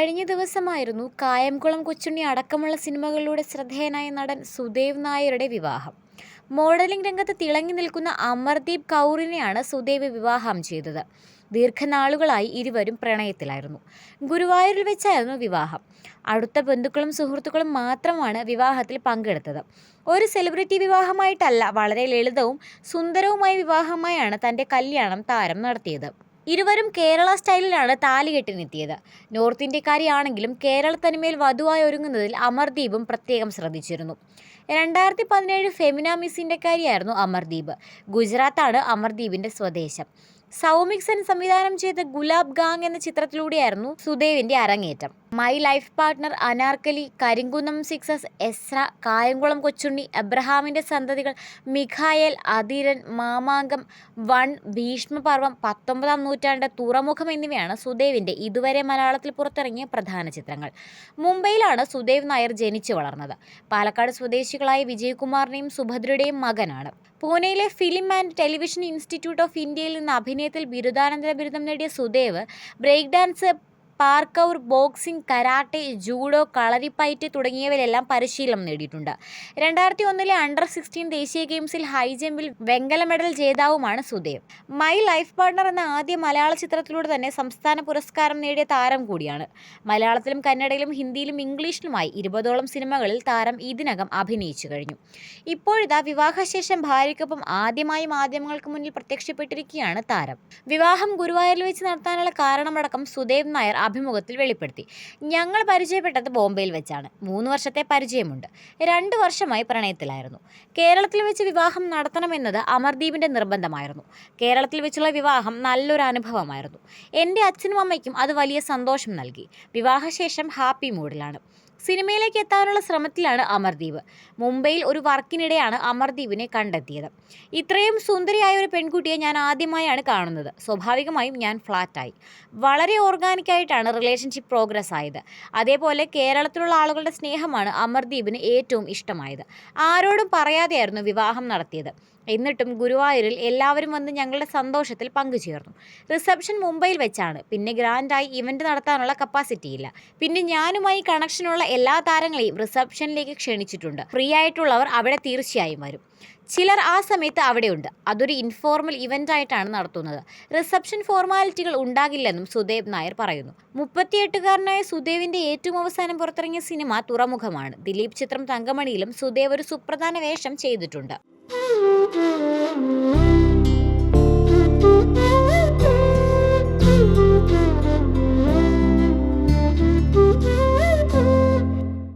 കഴിഞ്ഞ ദിവസമായിരുന്നു കായംകുളം കൊച്ചുണ്ണി അടക്കമുള്ള സിനിമകളിലൂടെ ശ്രദ്ധേയനായ നടൻ സുദേവ് നായരുടെ വിവാഹം. മോഡലിംഗ് രംഗത്ത് തിളങ്ങി നിൽക്കുന്ന അമർദീപ് കൗറിനെയാണ് സുദേവ് വിവാഹം ചെയ്തത്. ദീർഘനാളുകളായി ഇരുവരും പ്രണയത്തിലായിരുന്നു. ഗുരുവായൂരിൽ വെച്ചായിരുന്നു വിവാഹം. അടുത്ത ബന്ധുക്കളും സുഹൃത്തുക്കളും മാത്രമാണ് വിവാഹത്തിൽ പങ്കെടുത്തത്. ഒരു സെലിബ്രിറ്റി വിവാഹമായിട്ടല്ല വളരെ ലളിതവും സുന്ദരവുമായ വിവാഹമായാണ് തന്റെ കല്യാണം താരം നടത്തിയത്. ഇരുവരും കേരള സ്റ്റൈലിലാണ് താലികെട്ടിനെത്തിയത് നോർത്ത് ഇന്ത്യക്കാരിയാണെങ്കിലും കേരള തനിമയിൽ വധുവായി ഒരുങ്ങുന്നതിൽ അമർദീപും പ്രത്യേകം ശ്രദ്ധിച്ചിരുന്നു. രണ്ടായിരത്തി പതിനേഴ് ഫെമിന മിസ് ഇന്ത്യക്കാരിയായിരുന്നു അമർദീപ്. ഗുജറാത്താണ് അമർദീപിന്റെ സ്വദേശം. സൗമിക്സൻ സംവിധാനം ചെയ്ത ഗുലാബ് ഗാങ് എന്ന ചിത്രത്തിലൂടെയായിരുന്നു സുദേവിന്റെ അരങ്ങേറ്റം. My life partner Anarkali Karinkunnam sixes Ezra Kayamkulam Kochunni എബ്രഹാമിന്റെ സന്തതികൾ മിഖായൽ അതിരൻ മാമാങ്കം വൺ ഭീഷ്മപർവം പത്തൊമ്പതാം നൂറ്റാണ്ട് തുറമുഖം എന്നിവയാണ് സുദേവിന്റെ ഇതുവരെ മലയാളത്തിൽ പുറത്തിറങ്ങിയ പ്രധാന ചിത്രങ്ങൾ. മുംബൈയിലാണ് സുദേവ് നായർ ജനിച്ചു വളർന്നത്. പാലക്കാട് സ്വദേശികളായ വിജയകുമാറിനെയും സുഭദ്രയുടെയും മകനാണ്. പൂനെയിലെ film and television institute of ഇന്ത്യയിൽ നിന്ന് അഭിനയത്തിൽ ബിരുദാനന്തര ബിരുദം നേടിയ Sudev break dance parkour boxing karate judo Kalaripayattu തുടങ്ങിയവരെല്ലാം പരിശീലനം നേടിയിട്ടുണ്ട്. രണ്ടായിരത്തി ഒന്നിലെ അണ്ടർ സിക്സ്റ്റീൻ ദേശീയ ഗെയിംസിൽ ഹൈ ജമ്പിൽ വെങ്കല മെഡൽ ജേതാവുമാണ് സുദേവ് മൈ ലൈഫ് പാർട്ണർ എന്ന ആദ്യ മലയാള ചിത്രത്തിലൂടെ തന്നെ സംസ്ഥാന പുരസ്കാരം നേടിയ താരം കൂടിയാണ്. മലയാളത്തിലും കന്നഡയിലും ഹിന്ദിയിലും ഇംഗ്ലീഷിലുമായി ഇരുപതോളം സിനിമകളിൽ താരം ഇതിനകം അഭിനയിച്ചു കഴിഞ്ഞു. ഇപ്പോഴിതാ വിവാഹശേഷം ഭാര്യയ്ക്കൊപ്പം ആദ്യമായി മാധ്യമങ്ങൾക്ക് മുന്നിൽ പ്രത്യക്ഷപ്പെട്ടിരിക്കുകയാണ് താരം. വിവാഹം ഗുരുവായൂരിൽ വെച്ച് നടത്താനുള്ള കാരണമടക്കം സുദേവ് നായർ അഭിമുഖത്തിൽ വെളിപ്പെടുത്തി. ഞങ്ങൾ പരിചയപ്പെട്ടത് ബോംബെയിൽ വെച്ചാണ്. മൂന്ന് വർഷത്തെ പരിചയമുണ്ട്. രണ്ട് വർഷമായി പ്രണയത്തിലായിരുന്നു. കേരളത്തിൽ വെച്ച് വിവാഹം നടത്തണമെന്നത് അമർദീപിന്റെ നിർബന്ധമായിരുന്നു. കേരളത്തിൽ വെച്ചുള്ള വിവാഹം നല്ലൊരു അനുഭവമായിരുന്നു. എന്റെ അച്ഛനും അമ്മയ്ക്കും അത് വലിയ സന്തോഷം നൽകി. വിവാഹശേഷം ഹാപ്പി മൂഡിലാണ്. സിനിമയിലേക്ക് എത്താനുള്ള ശ്രമത്തിലാണ് അമർദീപ്. മുംബൈയിൽ ഒരു വർക്കിനിടെയാണ് അമർദീപിനെ കണ്ടെത്തിയത്. ഇത്രയും സുന്ദരിയായ ഒരു പെൺകുട്ടിയെ ഞാൻ ആദ്യമായാണ് കാണുന്നത്. സ്വാഭാവികമായും ഞാൻ ഫ്ലാറ്റായി. വളരെ ഓർഗാനിക്കായിട്ടാണ് റിലേഷൻഷിപ്പ് പ്രോഗ്രസ് ആയത്. അതേപോലെ കേരളത്തിലുള്ള ആളുകളുടെ സ്നേഹമാണ് അമർദീപിന് ഏറ്റവും ഇഷ്ടമായത്. ആരോടും പറയാതെയായിരുന്നു വിവാഹം നടത്തിയത്. എന്നിട്ടും ഗുരുവായൂരിൽ എല്ലാവരും വന്ന് ഞങ്ങളുടെ സന്തോഷത്തിൽ പങ്കുചേർന്നു. റിസപ്ഷൻ മുംബൈയിൽ വെച്ചാണ്. പിന്നെ ഗ്രാൻഡായി ഇവന്റ് നടത്താനുള്ള കപ്പാസിറ്റി ഇല്ല പിന്നെ ഞാനുമായി കണക്ഷനുള്ള എല്ലാ താരങ്ങളെയും റിസപ്ഷനിലേക്ക് ക്ഷണിച്ചിട്ടുണ്ട്. ഫ്രീ ആയിട്ടുള്ളവർ അവിടെ തീർച്ചയായും വരും. ചിലർ ആ സമയത്ത് അവിടെയുണ്ട്. അതൊരു ഇൻഫോർമൽ ഇവന്റ് ആയിട്ടാണ് നടത്തുന്നത്. റിസപ്ഷൻ ഫോർമാലിറ്റികൾ ഉണ്ടാകില്ലെന്നും സുദേവ് നായർ പറയുന്നു. മുപ്പത്തിയെട്ടുകാരനായ സുദേവിന്റെ ഏറ്റവും അവസാനം പുറത്തിറങ്ങിയ സിനിമ തുറമുഖമാണ്. ദിലീപ് ചിത്രം തങ്കമണിയിലും സുദേവ് ഒരു സുപ്രധാന വേഷം ചെയ്തിട്ടുണ്ട്. Oh.